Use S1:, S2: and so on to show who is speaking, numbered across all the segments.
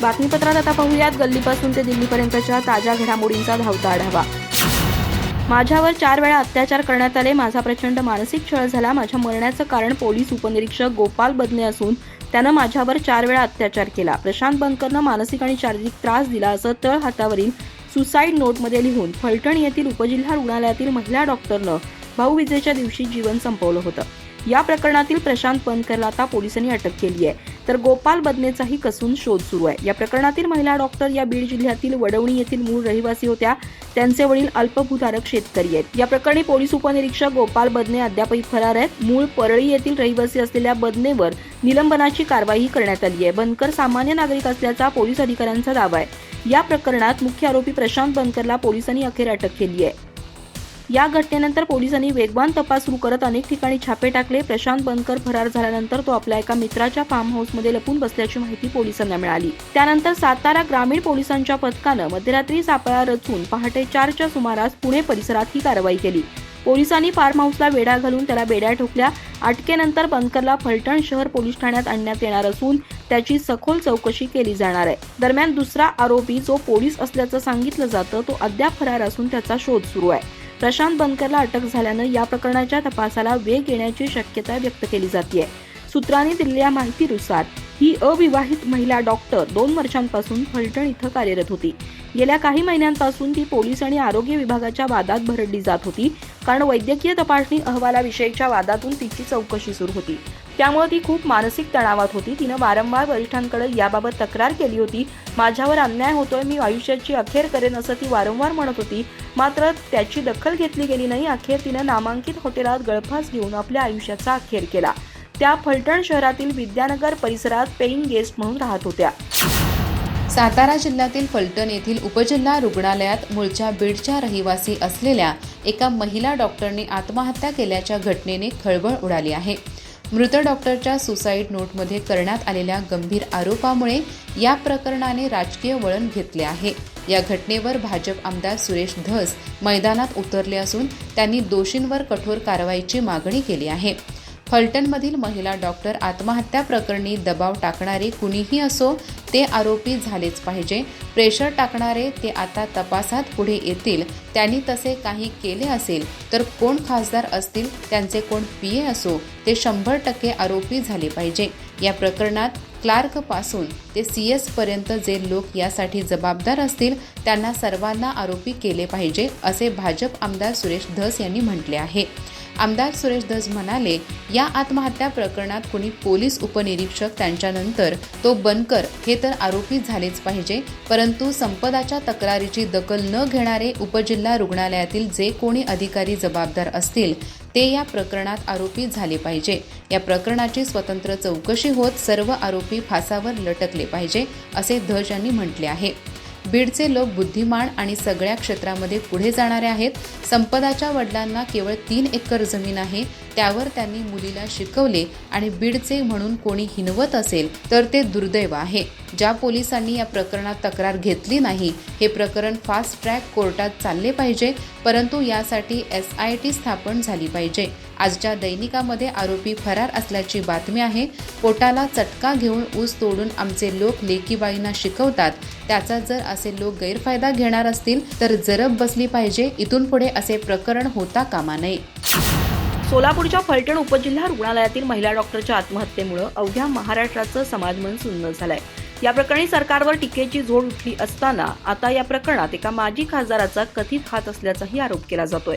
S1: बातमीपत्रात आता पाहूयात. गल्लीपासून ते दिल्लीपर्यंतच्या ताज्या घडामोडींचा धावता आढावा. माझ्यावर चार वेळा अत्याचार करण्यात आले. माझा प्रचंड मानसिक छळ झाला. माझ्या मरण्याचं कारण पोलीस उपनिरीक्षक गोपाल बदने असून त्यानं माझ्यावर चार वेळा अत्याचार केला. प्रशांत बनकरनं मानसिक आणि शारीरिक त्रास दिला असं तळ हातावरील सुसाईड नोटमध्ये लिहून फलटण येथील उपजिल्हा रुग्णालयातील महिला डॉक्टरनं भाऊविजेच्या दिवशी जीवन संपवलं होतं. या प्रकरणातील प्रशांत बनकरला आता पोलिसांनी अटक केली आहे तर गोपाल बदनेचाही कसून शोध सुरू आहे. या प्रकरणातील महिला डॉक्टर या बीड जिल्ह्यातील वडवणी येथील मूळ रहिवासी होत्या. त्यांचे वडील अल्पभूधारक शेतकरी आहेत. या प्रकरणी पोलीस उपनिरीक्षक गोपाल बदने अद्यापही फरार आहेत. मूळ परळी येथील रहिवासी असलेल्या बदनेवर निलंबनाची कारवाई करण्यात आली आहे. बनकर सामान्य नागरिक असल्याचा पोलीस अधिकाऱ्यांचा दावा आहे. या प्रकरणात मुख्य आरोपी प्रशांत बनकरला पोलिसांनी अखेर अटक केली आहे. या घटनेनंतर पोलिसांनी वेगवान तपास सुरू करत अनेक ठिकाणी छापे टाकले. प्रशांत बनकर फरार झाल्यानंतर तो आपल्या एका मित्राच्या फार्म हाऊसमध्ये लपून बसल्याची माहिती पोलिसांना मिळाली. त्यानंतर सातारा ग्रामीण पोलिसांच्या पथकानं मध्यरात्री सापळा रचून पहाटे चारच्या सुमारास पुणे परिसरात ही कारवाई केली. पोलिसांनी फार्म हाऊसला वेढा घालून त्याला बेड्या ठोकल्या. अटकेनंतर बनकरला फलटण शहर पोलीस ठाण्यात आणण्यात येणार असून त्याची सखोल चौकशी केली जाणार आहे. दरम्यान दुसरा आरोपी जो पोलीस असल्याचं सांगितलं जातं तो अद्याप फरार असून त्याचा शोध सुरू आहे. प्रशांत बनकरला अटक झाल्यानं या प्रकरणाच्या तपासाला वेग येण्याची शक्यता व्यक्त केली जाते सूत्रांनी दिलेल्या माहितीनुसार ही अविवाहित महिला डॉक्टर दोन वर्षांपासून फलटण इथं कार्यरत होती. गेल्या काही महिन्यांपासून ती पोलीस आणि आरोग्य विभागाच्या वादात भरडली जात होती कारण वैद्यकीय तपासणी अहवालाविषयीच्या वादातून तिची चौकशी सुरू होती. त्यामुळे ती खूप मानसिक तणावात होती. तिनं वारंवार वरिष्ठांकडे याबाबत तक्रार केली होती माझ्यावर अन्याय होतोय मी आयुष्याची अखेर करेन असं ती वारंवार म्हणत होती. मात्र त्याची दखल घेतली गेली नाही अखेर तिनं नामांकित हॉटेलात गळफास घेऊन आपल्या आयुष्याचा अखेर केला. त्या फलटण शहरातील विद्यानगर परिसरात पेईंग गेस्ट म्हणून राहत होत्या.
S2: सातारा जिल्ह्यातील फलटण येथील उपजिल्हा रुग्णालयात मूळच्या बीडच्या रहिवासी असलेल्या एका महिला डॉक्टरने आत्महत्या केल्याच्या घटनेने खळबळ उडाली आहे. मृत डॉक्टरच्या सुसाईड नोटमध्ये करण्यात आलेल्या गंभीर आरोपामुळे या प्रकरणाने राजकीय वळण घेतले आहे. या घटनेवर भाजप आमदार सुरेश धस मैदानात उतरले असून त्यांनी दोषींवर कठोर कारवाईची मागणी केली आहे. फलटणमधील महिला डॉक्टर आत्महत्या प्रकरणी दबाव टाकणारे कुणीही असो ते आरोपी झालेच पाहिजे. प्रेशर टाकणारे ते आता तपासात पुढे येतील. त्यांनी तसे काही केले असेल तर कोण खासदार असतील त्यांचे कोण पी ए असो ते शंभर टक्के आरोपी झाले पाहिजे. या प्रकरणात क्लार्कपासून ते सी एसपर्यंत जे लोक यासाठी जबाबदार असतील त्यांना सर्वांना आरोपी केले पाहिजे असे भाजप आमदार सुरेश धस यांनी म्हटले आहे. आमदार सुरेश धस म्हणाले या आत्महत्या प्रकरणात कुणी पोलीस उपनिरीक्षक त्यांच्यानंतर तो बनकर हे तर आरोपी झालेच पाहिजे परंतु संपदाच्या तक्रारीची दखल न घेणारे उपजिल्हा रुग्णालयातील जे कोणी अधिकारी जबाबदार असतील ते या प्रकरणात आरोपी झाले पाहिजे. या प्रकरणाची स्वतंत्र चौकशी होत सर्व आरोपी फासावर लटकले पाहिजे असे धस यांनी म्हटले आहे. बीडचे लोक बुद्धिमान आणि सगळ्या क्षेत्रामध्ये पुढे जाणारे आहेत. संपदाच्या वडिलांना केवळ तीन एकर जमीन आहे. त्यावर त्यांनी मुलीला शिकवले आणि बीडचे म्हणून कोणी हिनवत असेल तर ते दुर्दैव आहे. ज्या पोलिसांनी या प्रकरणात तक्रार घेतली नाही हे प्रकरण फास्ट ट्रॅक कोर्टात चालले पाहिजे परंतु यासाठी एस आय टी स्थापन झाली पाहिजे. आजच्या दैनिकामध्ये आरोपी फरार असल्याची बातमी आहे. पोटाला चटका घेऊन ऊस तोडून आमचे लोक लेकीबाईंना शिकवतात. त्याचा जर असे लोक गैरफायदा घेणार असतील तर जरब बसली पाहिजे. इथून पुढे असे प्रकरण होता कामा नये.
S1: सोलापूरच्या फलटण उपजिल्हा रुग्णालयातील महिला डॉक्टरच्या आत्महत्येमुळे अवघ्या महाराष्ट्राचं समाजमन सुन्न झालंय. या प्रकरणी सरकारवर टीकेची झोड उठली असताना आता या प्रकरणात एका माजी खासदाराचा कथित हात असल्याचाही आरोप केला जातोय.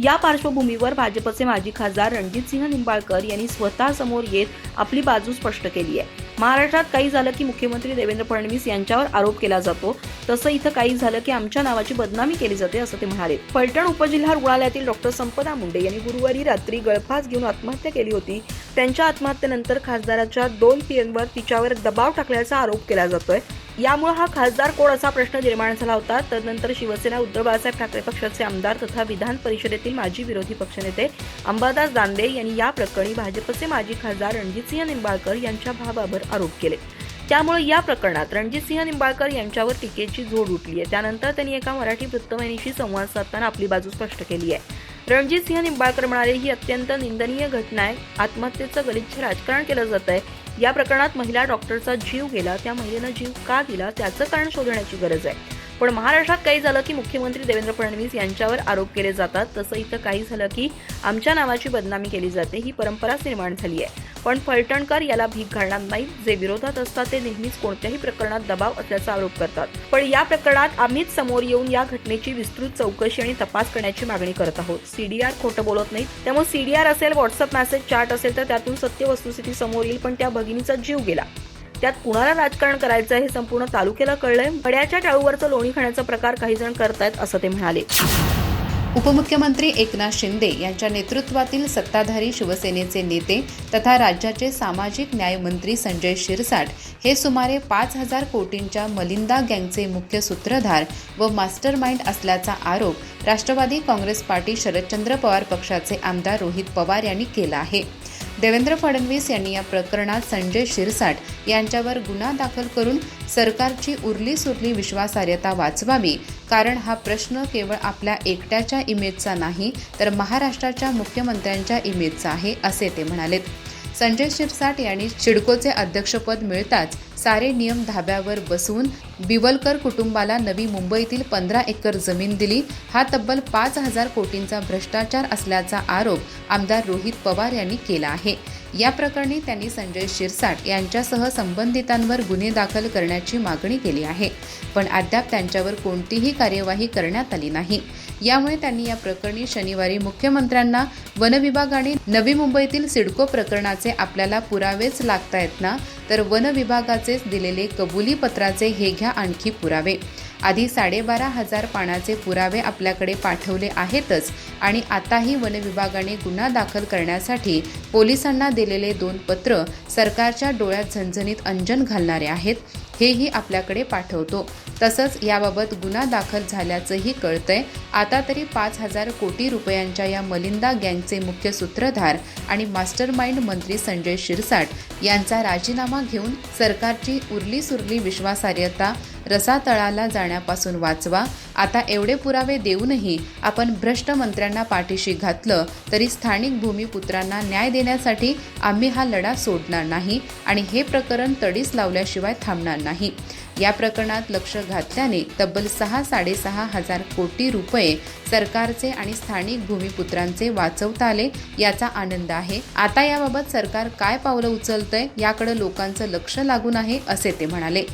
S1: या पार्श्वभूमीवर भाजपचे माजी खासदार रणजितसिंह निंबाळकर यांनी स्वतः समोर येत आपली बाजू स्पष्ट केली आहे. महाराष्ट्रात काही झालं की मुख्यमंत्री देवेंद्र फडणवीस यांच्यावर आरोप केला जातो. तसं इथं काही झालं की आमच्या नावाची बदनामी केली जाते असं ते म्हणाले. फलटण उपजिल्हा रुग्णालयातील डॉक्टर संपदा मुंडे यांनी गुरुवारी रात्री गळफास घेऊन आत्महत्या केली होती. त्यांच्या आत्महत्येनंतर खासदाराच्या दोन पीएमवर तिच्यावर दबाव टाकल्याचा आरोप केला जातोय. यामुळे हा खासदार कोण असा प्रश्न निर्माण झाला होता? तदनंतर शिवसेना उद्धव बाळासाहेब ठाकरे पक्षाचे आमदार तथा विधान परिषदेतील माजी विरोधी पक्षनेते अंबादास दानवे यांनी या प्रकरणी भाजपचे माजी खासदार रणजितसिंह निंबाळकर यांच्या भावावर आरोप केले. त्यामुळे या प्रकरणात रणजितसिंह निंबाळकर यांच्यावर टीकेची झोड उठली आहे. त्यानंतर त्यांनी एका मराठी वृत्तवाहिनीशी संवाद साधताना आपली बाजू स्पष्ट केली आहे. रणजित सिंह निंबाळकर म्हणाले ही अत्यंत निंदनीय घटना आहे. आत्महत्येचं गलिच्छ राजकारण केलं जात आहे या प्रकरणात महिला डॉक्टरचा जीव गेला. त्या महिलेनं जीव का दिला त्याचं कारण शोधण्याची गरज आहे. पण महाराष्ट्रात काही झालं की मुख्यमंत्री देवेंद्र फडणवीस यांच्यावर आरोप केले जातात. तसं इथं काही झालं की आमच्या नावाची बदनामी केली जाते ही परंपराच निर्माण झाली आहे. पण फलटणकर याला भीक घालणार नाहीत. जे विरोधात असतात ते नेहमीच कोणत्याही प्रकरणात दबाव असल्याचा आरोप करतात. पण या प्रकरणात आम्हीच समोर येऊन या घटनेची विस्तृत चौकशी आणि तपास करण्याची मागणी करत आहोत. सीडीआर खोटं बोलत नाही त्यामुळे सीडीआर असेल व्हॉट्सअप मेसेज चार्ट असेल तर त्यातून सत्य वस्तुस्थिती समोर येईल पण त्या भगिनीचा जीव गेला. त्यात कुणाला राजकारण करायचं हे संपूर्ण तालुक्याला कळलंय. मड्याच्या टाळूवरचं लोणी खाण्याचा प्रकार काही जण करतायत असं ते म्हणाले.
S2: उपमुख्यमंत्री एकनाथ शिंदे यांच्या नेतृत्वातील सत्ताधारी शिवसेनेचे नेते तथा राज्याचे सामाजिक न्याय मंत्री संजय शिरसाट हे सुमारे पाच हजार कोटींच्या मलिंदा गँगचे मुख्य सूत्रधार व मास्टर माइंड असल्याचा आरोप राष्ट्रवादी काँग्रेस पार्टी शरदचंद्र पवार पक्षाचे आमदार रोहित पवार यांनी केला आहे. देवेंद्र फडणवीस यांनी या प्रकरणात संजय शिरसाट यांच्यावर गुन्हा दाखल करून सरकारची उरली सुरली विश्वासार्हता वाचवावी. कारण हा प्रश्न केवळ आपल्या एकट्याच्या इमेजचा नाही तर महाराष्ट्राच्या मुख्यमंत्र्यांच्या इमेजचा आहे असे ते म्हणालेत. संजय शिरसाट यांनी सिडकोचे अध्यक्षपद मिळताच सारे नियम धाब्यावर बसवून बिवलकर कुटुंबाला नवी मुंबईतील पंधरा एकर जमीन दिली. हा तब्बल पाच हजार कोटींचा भ्रष्टाचार असल्याचा आरोप आमदार रोहित पवार यांनी केला आहे. या प्रकरणी त्यांनी संजय शिरसाट यांच्यासह संबंधितांवर गुन्हे दाखल करण्याची मागणी केली आहे. पण अद्याप त्यांच्यावर कोणतीही कार्यवाही करण्यात आली नाही. यामुळे त्यांनी या प्रकरणी शनिवारी मुख्यमंत्र्यांना वनविभागाने नवी मुंबईतील सिडको प्रकरणाचे आपल्याला पुरावेच लागतायत ना? तर वन विभागाचेच दिलेले कबुली पत्राचे हे घ्या. आणखी पुरावे. आधी साडेबारा हजार पानाचे पुरावे आपल्याकडे पाठवले आहेतच आणि आताही वनविभागाने गुन्हा दाखल करण्यासाठी पोलिसांना दिलेले दोन पत्र सरकारच्या डोळ्यात झणझणीत अंजन घालणारे आहेत. हेही आपल्याकडे पाठवतो. तसंच याबाबत गुन्हा दाखल झाल्याचंही कळतंय. आता तरी पाच हजार कोटी रुपयांच्या या मलिंदा गँगचे मुख्य सूत्रधार आणि मास्टरमाइंड मंत्री संजय शिरसाट यांचा राजीनामा घेऊन सरकारची उरली सुरली विश्वासार्हता रसातळाला जाण्यापासून वाचवा. आता एवढे पुरावे देऊनही आपण भ्रष्ट मंत्र्यांना पाठीशी घातलं तरी स्थानिक भूमिपुत्रांना न्याय देण्यासाठी आम्ही हा लढा सोडणार नाही आणि हे प्रकरण तडीस लावल्याशिवाय थांबणार नाही. या प्रकरणात लक्ष घातल्याने तब्बल सहा साडेसहा हजार कोटी रुपये सरकारचे आणि स्थानिक भूमिपुत्रांचे वाचवता आले याचा आनंद आहे. आता याबाबत सरकार काय पावलं उचलतंय याकडे लोकांचं लक्ष लागून आहे असे ते म्हणाले.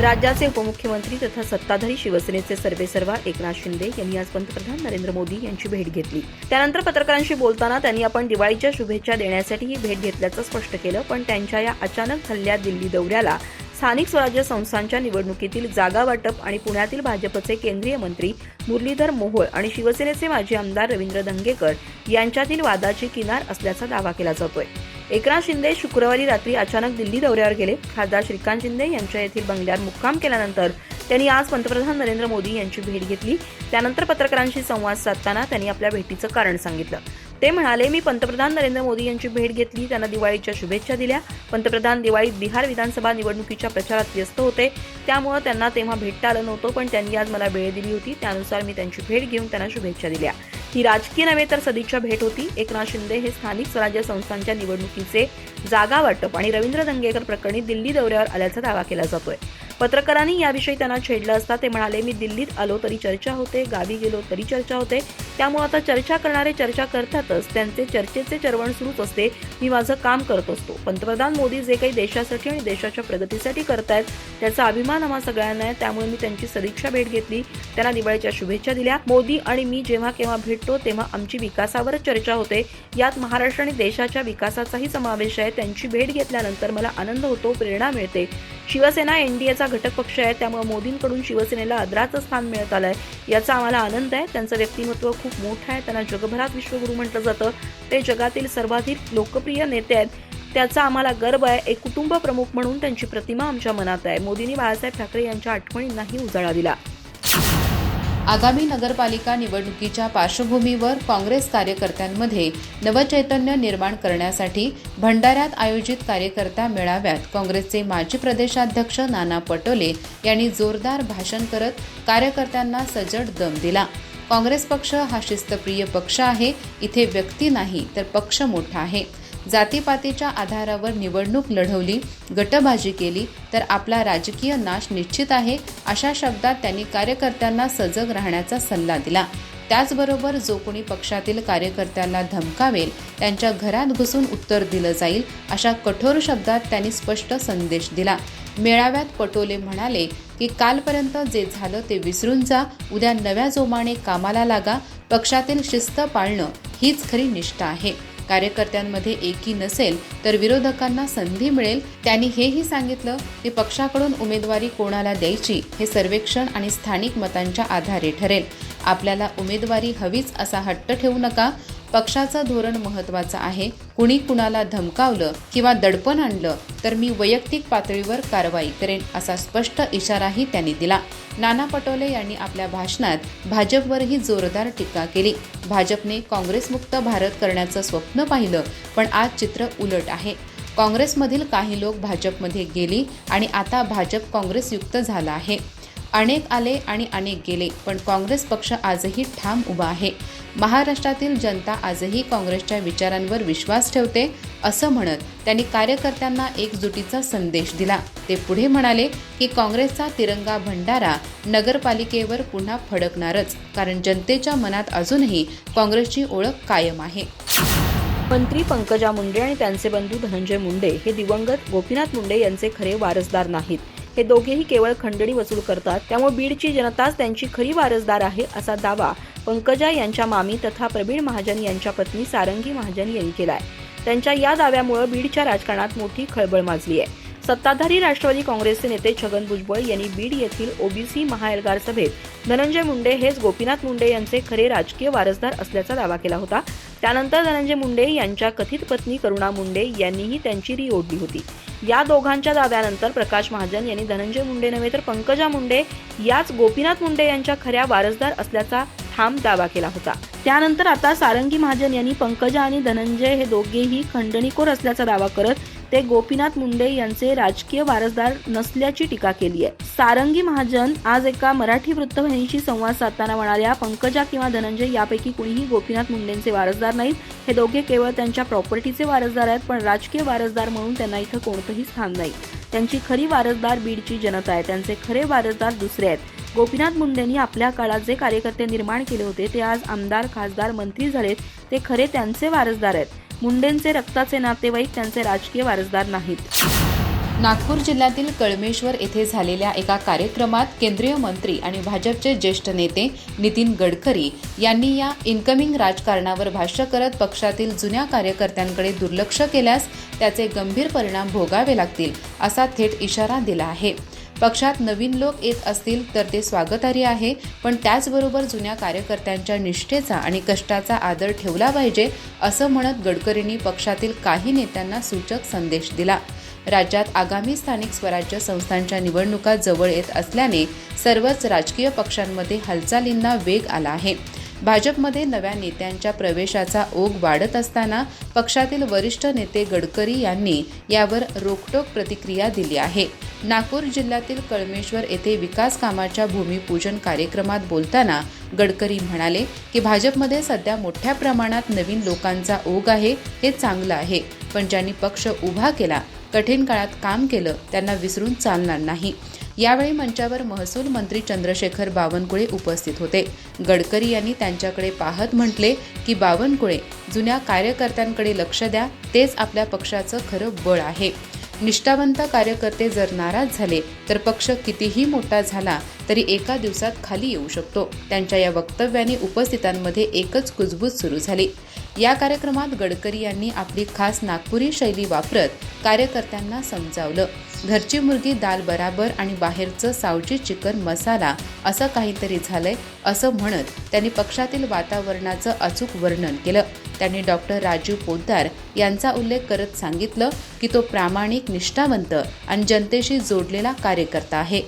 S1: राज्याचे उपमुख्यमंत्री तथा सत्ताधारी शिवसेनेचे सर्वेसर्वा एकनाथ शिंदे यांनी आज पंतप्रधान नरेंद्र मोदी यांची भेट घेतली. त्यानंतर पत्रकारांशी बोलताना त्यांनी आपण दिवाळीच्या शुभेच्छा देण्यासाठी ही भेट घेतल्याचं स्पष्ट केलं पण त्यांच्या या अचानक हल्ल्या दिल्ली दौऱ्याला स्थानिक स्वराज्य संस्थांच्या निवडणुकीतील जागा वाटप आणि पुण्यातील भाजपचे केंद्रीय मंत्री मुरलीधर मोहोळ आणि शिवसेनेचे माजी आमदार रवींद्र धंगेकर यांच्यातील वादाची किनार असल्याचा दावा केला जातोय. एकनाथ शिंदे शुक्रवारी रात्री अचानक दिल्ली दौऱ्यावर गेले. खासदार श्रीकांत शिंदे यांच्या येथील बंगल्यावर मुक्काम केल्यानंतर त्यांनी आज पंतप्रधान नरेंद्र मोदी यांची भेट घेतली. त्यानंतर पत्रकारांशी संवाद साधताना त्यांनी आपल्या भेटीचं कारण सांगितलं. ते म्हणाले मी पंतप्रधान नरेंद्र मोदी यांची भेट घेतली त्यांना दिवाळीच्या शुभेच्छा दिल्या. पंतप्रधान दिवाळीत बिहार विधानसभा निवडणुकीच्या प्रचारात व्यस्त होते. त्यामुळं त्यांना तेव्हा भेटता आलं नव्हतं पण त्यांनी आज मला वेळ दिली होती. त्यानुसार मी त्यांची भेट घेऊन त्यांना शुभेच्छा दिल्या. ही राजकीय नव्हे तर सदिच्छा भेट होती. एकनाथ शिंदे हे स्थानिक स्वराज्य संस्थांच्या निवडणुकीचे जागा वाटप आणि रवींद्र दंगेकर प्रकरणी दिल्ली दौऱ्यावर आल्याचा दावा केला जातोय. पत्रकारांनी याविषयी त्यांना छेडलं असता ते म्हणाले मी दिल्लीत आलो तरी चर्चा होते गावी गेलो तरी चर्चा होते. त्यामुळे आता चर्चा करणारे चर्चा करतातच. त्यांचे चर्चेचे चरवण सुरूच असते. मी माझं काम करत असतो. पंतप्रधान मोदी जे काही देशासाठी आणि देशाच्या प्रगतीसाठी करतायत त्याचा अभिमान आम्हा सगळ्यांना आहे. त्यामुळे मी त्यांची सदिच्छा भेट घेतली. त्यांना दिवाळीच्या शुभेच्छा दिल्या. मोदी आणि मी जेव्हा केव्हा भेटतो तेव्हा आमची विकासावरच चर्चा होते. यात महाराष्ट्र आणि देशाच्या विकासाचाही समावेश आहे. त्यांची भेट घेतल्यानंतर मला आनंद होतो प्रेरणा मिळते. शिवसेना एनडीएचा घटक पक्ष आहे त्यामुळे मोदींकडून शिवसेनेला अद्राचं स्थान मिळत आलं आहे याचा आम्हाला आनंद आहे. त्यांचं व्यक्तिमत्व खूप मोठं आहे. त्यांना जगभरात विश्वगुरू म्हटलं जातं. ते जगातील सर्वाधिक लोकप्रिय नेते आहेत. त्याचा आम्हाला गर्व आहे. एक कुटुंब प्रमुख म्हणून त्यांची प्रतिमा आमच्या मनात आहे. मोदींनी बाळासाहेब ठाकरे यांच्या आठवणींनाही उजाळा दिला.
S2: आगामी नगरपालिका निवडणुकीच्या पार्श्वभूमीवर काँग्रेस कार्यकर्त्यांमध्ये नवचैतन्य निर्माण करण्यासाठी भंडाऱ्यात आयोजित कार्यकर्ता मेळाव्यात काँग्रेसचे माजी प्रदेशाध्यक्ष नाना पटोले यांनी जोरदार भाषण करत कार्यकर्त्यांना सजड दम दिला. काँग्रेस पक्ष हा शिस्तप्रिय पक्ष आहे इथे व्यक्ती नाही तर पक्ष मोठा आहे. जातीपातीच्या आधारावर निवडणूक लढवली गटबाजी केली तर आपला राजकीय नाश निश्चित आहे अशा शब्दात त्यांनी कार्यकर्त्यांना सजग राहण्याचा सल्ला दिला. त्याचबरोबर जो कोणी पक्षातील कार्यकर्त्यांना धमकावेल त्यांच्या घरात घुसून उत्तर दिलं जाईल अशा कठोर शब्दात त्यांनी स्पष्ट संदेश दिला. मेळाव्यात पटोले म्हणाले की कालपर्यंत जे झालं ते विसरून जा उद्या नव्या जोमाने कामाला लागा पक्षातील शिस्त पाळणं हीच खरी निष्ठा आहे. कार्यकर्त्यांमध्ये एकी नसेल तर विरोधकांना संधी मिळेल. त्यांनी हेही सांगितलं की पक्षाकडून उमेदवारी कोणाला द्यायची हे सर्वेक्षण आणि स्थानिक मतांच्या आधारे ठरेल. आपल्याला उमेदवारी हवीच असा हट्ट ठेवू नका. पक्षाचं धोरण महत्त्वाचं आहे. कुणी कुणाला धमकावलं किंवा दडपण आणलं तर मी वैयक्तिक पातळीवर कारवाई करेन असा स्पष्ट इशाराही त्यांनी दिला. नाना पटोले यांनी आपल्या भाषणात भाजपवरही जोरदार टीका केली. भाजपने काँग्रेसमुक्त भारत करण्याचं स्वप्न पाहिलं पण आज चित्र उलट आहे. काँग्रेसमधील काही लोक भाजपमध्ये गेली आणि आता भाजप काँग्रेसयुक्त झाला आहे. अनेक आले आणि अनेक गेले पण काँग्रेस पक्ष आजही ठाम उभा आहे. महाराष्ट्रातील जनता आजही काँग्रेसच्या विचारांवर विश्वास ठेवते असं म्हणत त्यांनी कार्यकर्त्यांना एकजुटीचा संदेश दिला. ते पुढे म्हणाले की काँग्रेसचा तिरंगा भंडारा नगरपालिकेवर पुन्हा फडकणारच कारण जनतेच्या मनात अजूनही काँग्रेसची ओळख कायम आहे.
S1: मंत्री पंकजा मुंडे आणि त्यांचे बंधू धनंजय मुंडे हे दिवंगत गोपीनाथ मुंडे यांचे खरे वारसदार नाहीत. हे दोघेही केवळ खंडणी वसूल करतात. त्यामुळे बीडची जनताच त्यांची खरी वारसदार आहे असा दावा पंकजा यांच्या मामी तथा प्रवीण महाजन यांच्या पत्नी सारंगी महाजन यांनी केलाय. त्यांच्या या दाव्यामुळे बीडच्या राजकारणात मोठी खळबळ माजली आहे. सत्ताधारी राष्ट्रवादी काँग्रेसचे नेते छगन भुजबळ यांनी बीड येथील ओबीसी महाएल्गार सभेत धनंजय मुंडे हेच गोपीनाथ मुंडे यांचे खरे राजकीय वारसदार असल्याचा दावा केला होता. त्यानंतर धनंजय मुंडे यांच्या कथित पत्नी करुणा मुंडे यांनीही त्यांची री ओढली होती. या दोघांच्या दाव्यानंतर प्रकाश महाजन यांनी धनंजय मुंडे नव्हे तर पंकजा मुंडे याच गोपीनाथ मुंडे यांच्या खऱ्या वारसदार असल्याचा ठाम दावा केला होता. त्यानंतर आता सारंगी महाजन यांनी पंकजा आणि धनंजय हे दोघेही खंडणीखोर असल्याचा दावा करत ते गोपीनाथ मुंडे यांचे राजकीय वारसदार नसल्याची टीका केली आहे. सारंगी महाजन आज एका मराठी वृत्तवाहिनीशी संवाद साधताना म्हणाल्या पंकजा किंवा धनंजय यापैकी कुणीही गोपीनाथ मुंडेंचे वारसदार नाहीत. हे दोघे केवळ त्यांच्या प्रॉपर्टीचे वारसदार आहेत पण राजकीय वारसदार म्हणून त्यांना इथं कोणतंही स्थान नाही. त्यांची खरी वारसदार बीडची जनता आहे त्यांचे खरे वारसदार दुसरे आहेत. गोपीनाथ मुंडेंनी आपल्या काळात जे कार्यकर्ते निर्माण केले होते ते आज आमदार खासदार मंत्री झालेत. ते खरे त्यांचे वारसदार आहेत. मुंडेंचे रक्ताचे नातेवाईक त्यांचे राजकीय वारसदार नाहीत.
S2: नागपूर जिल्ह्यातील कळमेश्वर येथे झालेल्या एका कार्यक्रमात केंद्रीय मंत्री आणि भाजपचे ज्येष्ठ नेते नितीन गडकरी यांनी या इन्कमिंग राजकारणावर भाष्य करत पक्षातील जुन्या कार्यकर्त्यांकडे दुर्लक्ष केल्यास त्याचे गंभीर परिणाम भोगावे लागतील असा थेट इशारा दिला आहे. पक्षात नवीन लोक येत असतील तर ते स्वागतार्ह आहे पण त्याचबरोबर जुन्या कार्यकर्त्यांच्या निष्ठेचा आणि कष्टाचा आदर ठेवला पाहिजे असं म्हणत गडकरींनी पक्षातील काही नेत्यांना सूचक संदेश दिला. राज्यात आगामी स्थानिक स्वराज्य संस्थांच्या निवडणुका जवळ येत असल्याने सर्वच राजकीय पक्षांमध्ये हालचालींना वेग आला आहे. भाजपमध्ये नव्या नेत्यांच्या प्रवेशाचा ओघ वाढत असताना पक्षातील वरिष्ठ नेते गडकरी यांनी यावर रोखटोक प्रतिक्रिया दिली आहे. नागपूर जिल्ह्यातील कळमेश्वर येथे विकास कामाच्या भूमिपूजन कार्यक्रमात बोलताना गडकरी म्हणाले की भाजपमध्ये सध्या मोठ्या प्रमाणात नवीन लोकांचा ओघ आहे हे चांगलं आहे. पण ज्यांनी पक्ष उभा केला कठीण काळात काम केलं त्यांना विसरून चालणार नाही. यावेळी मंचावर महसूल मंत्री चंद्रशेखर बावनकुळे उपस्थित होते. गडकरी यांनी त्यांच्याकडे पाहत म्हटले की बावनकुळे जुन्या कार्यकर्त्यांकडे लक्ष द्या तेच आपल्या पक्षाचं खरं बळ आहे. निष्ठावंत कार्यकर्ते जर नाराज झाले तर पक्ष कितीही मोठा झाला तरी एका दिवसात खाली येऊ शकतो. त्यांच्या या वक्तव्याने उपस्थितांमध्ये एकच कुजबूज सुरू झाली. या कार्यक्रमात गडकरी यांनी आपली खास नागपुरी शैली वापरत कार्यकर्त्यांना समजावलं. घरची मुलगी दाल बराबर आणि बाहेरचं सावजी चिकन मसाला असं काहीतरी झालंय असं म्हणत त्यांनी पक्षातील वातावरणाचं अचूक वर्णन केलं. त्यांनी डॉक्टर राजीव पोद्दार यांचा उल्लेख करत सांगितलं की तो प्रामाणिक निष्ठावंत आणि जनतेशी जोडलेला कार्यकर्ता आहे.